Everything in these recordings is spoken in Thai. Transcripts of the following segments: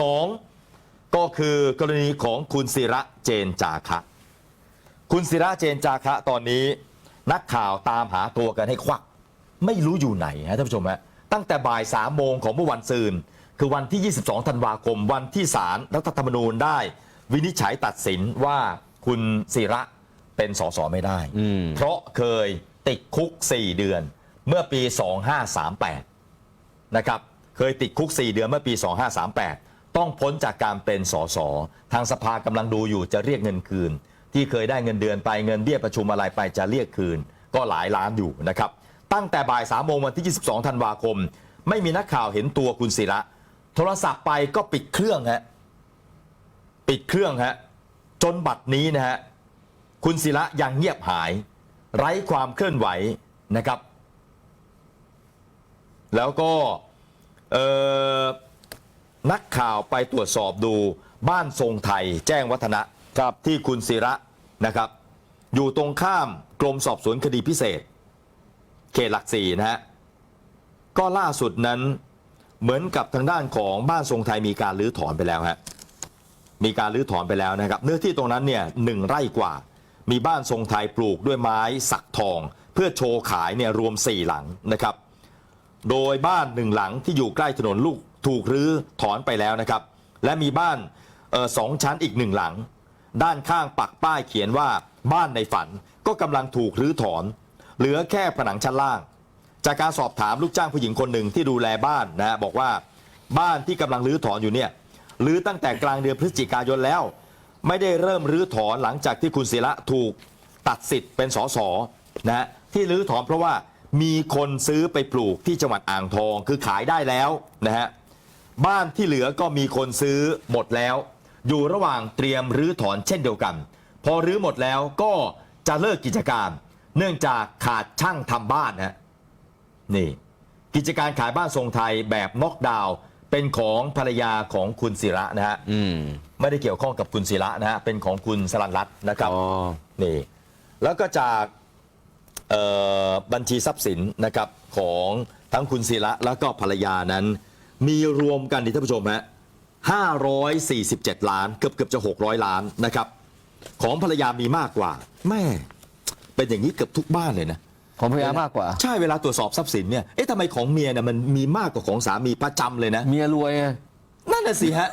สองก็คือกรณีของคุณศิระเจนจาคะ คุณศิระเจนจาคะตอนนี้นักข่าวตามหาตัวกันให้ควัก ไม่รู้อยู่ไหนฮะท่านผู้ชมฮะตั้งแต่บ่ายสามโมงของเมื่อวันซืนคือวันที่ 22 ธันวาคม วันที่ศาลรัฐธรรมนูญได้ วินิจฉัยตัดสินว่าคุณศิระเป็นสสไม่ได้อืมเพราะเคยติดคุก 4 เดือน เมื่อปี 2538 นะครับ เคยติดคุก 4 เดือนเมื่อปี 2538 ต้องพ้นจากการเป็นสสทางสภากำลังดูอยู่จะเรียกเงินคืน ที่เคยได้เงินเดือนไปเงินเบี้ยประชุมอะไรไปจะเรียกคืน ก็หลายล้านอยู่นะครับ ตั้งแต่บ่าย3โมงวันที่ 22 ธันวาคม ไม่มีนักข่าวเห็นตัวคุณศิระโทรศัพท์ไปก็ปิดเครื่องฮะปิดเครื่องฮะจนบัดนี้นะฮะคุณศิระยังเงียบหาย ไร้ความเคลื่อนไหวนะครับ แล้วก็เอ่อ นักข่าวไปตรวจสอบดูบ้านทรงไทยแจ้งวัฒนะครับที่คุณศิระนะครับ อยู่ตรงข้ามกรมสอบสวนคดีพิเศษ เขตหลักสี่นะฮะก็ล่าสุดนั้นเหมือนกับทางด้านของบ้านทรงไทยมีการรื้อถอนไปแล้วฮะมีการรื้อถอนไปแล้วนะครับ เนื้อที่ตรงนั้นเนี่ยหนึ่งไร่กว่า มีบ้านทรงไทยปลูกด้วยไม้สักทอง เพื่อโชว์ขายเนี่ยรวม 4 หลังนะครับ โดยบ้านหนึ่งหลังที่อยู่ใกล้ถนนลูก ถูกรื้อถอนไปแล้วนะครับ และมีบ้านออสองชั้นอีกหนึ่งหลัง ด้านข้างปักป้ายเขียนว่าบ้านในฝันก็กำลังถูกรื้อถอน เหลือแค่ผนังชั้นล่าง จากการสอบถามลูกจ้างผู้หญิงคนหนึ่งที่ดูแลบ้านนะฮะบอกว่าบ้านที่กำลังรื้อถอนอยู่เนี่ยรื้อตั้งแต่กลางเดือนพฤศจิกายนแล้ว ไม่ได้เริ่มรื้อถอนหลังจากที่คุณศิระถูกตัดสิทธิ์เป็นสสนะฮะที่รื้อถอนเพราะว่ามีคนซื้อไปปลูกที่จังหวัดอ่างทองคือขายได้แล้วนะฮะ บ้านที่เหลือก็มีคนซื้อหมดแล้ว อยู่ระหว่างเตรียมรื้อถอนเช่นเดียวกัน พอรื้อหมดแล้วก็จะเลิกกิจการ เนื่องจากขาดช่างทำบ้านนะฮะนี่ กิจการขายบ้านทรงไทยแบบน็อกดาวน์เป็นของภรรยาของคุณศิระนะฮะอืมไม่ได้เกี่ยวข้องกับคุณศิระนะฮะเป็นของคุณสลันรัตน์นะครับอ๋อนี่ แล้วก็จากเอ่อบัญชีทรัพย์สินนะครับของทั้งคุณศิระแล้วก็ภรรยานั้น มีรวมกันนี่ท่านผู้ชมฮะ547 ล้านเกือบเกือบจะ 600 ล้านนะครับ ของภรรยามีมากกว่า แม่ เป็นอย่างนี้เกือบทุกบ้านเลยนะ ของพยามากกว่า ใช่เวลาตรวจสอบทรัพย์สินเนี่ย เอ๊ะทำไมของเมียเนี่ยมันมีมากกว่าของสามีประจำเลยนะ เมียรวยไงนั่นน่ะสิฮะ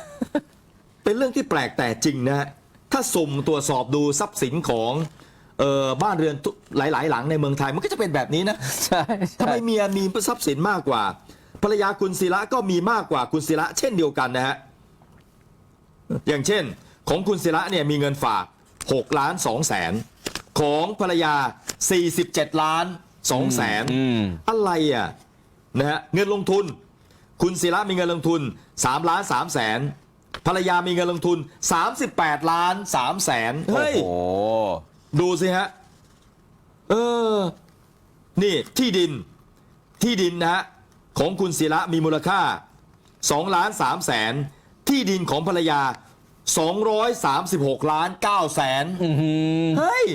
เป็นเรื่องที่แปลกแต่จริงนะฮะ ถ้าสุ่มตรวจสอบดูทรัพย์สินของเออบ้านเรือนทุกหลาย ๆ หลังในเมืองไทยมันก็จะเป็นแบบนี้นะ ใช่ทำใช่ไมเมียมีทรัพย์สินมากกว่า ภรรยาคุณศิระก็มีมากกว่าคุณศิระเช่นเดียวกันนะฮะอย่างเช่น ของคุณศิระเนี่ยมีเงินฝาก6ล้าน2แสนของภรรยา 47 ล้าน2แสนอืมอะไรอะนะฮะเงินลงทุน คุณศิระมีเงินลงทุน3ล้าน3แสนภรรยามีเงินลงทุน 38 ล้าน3แสนเฮ้ยโอ้โหดูสิฮะเออ นี่ที่ดินที่ดินนะฮะ ของคุณศิระมีมูลค่า2ล้าน3แสนที่ดินของภรรยา 236 ล้าน9แสนอื้อหือเฮ้ย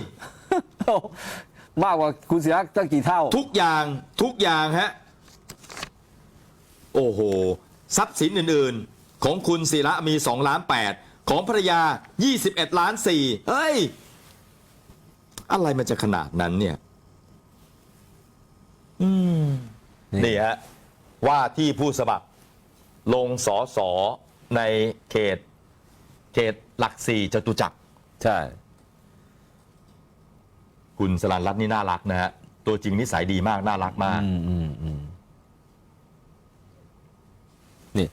มากกว่าคุณศิระตั้งกี่เท่า ทุกอย่างทุกอย่างฮะ โอ้โห ทรัพย์สินอื่นๆ ของคุณศิระมี 2 ล้าน 8 ของภรรยา 21 ล้าน 4 เฮ้ย อะไรมันจะขนาดนั้นเนี่ย อืมนี่นี่ฮะ ว่าที่ผู้สมัครลงสอสอในเขต เขตหลักสี่จตุจักร ใช่ คุณสลันรัตน์นี่น่ารักนะฮะ ตัวจริงนิสัยดีมาก น่ารักมาก อืมอืมอืมนี่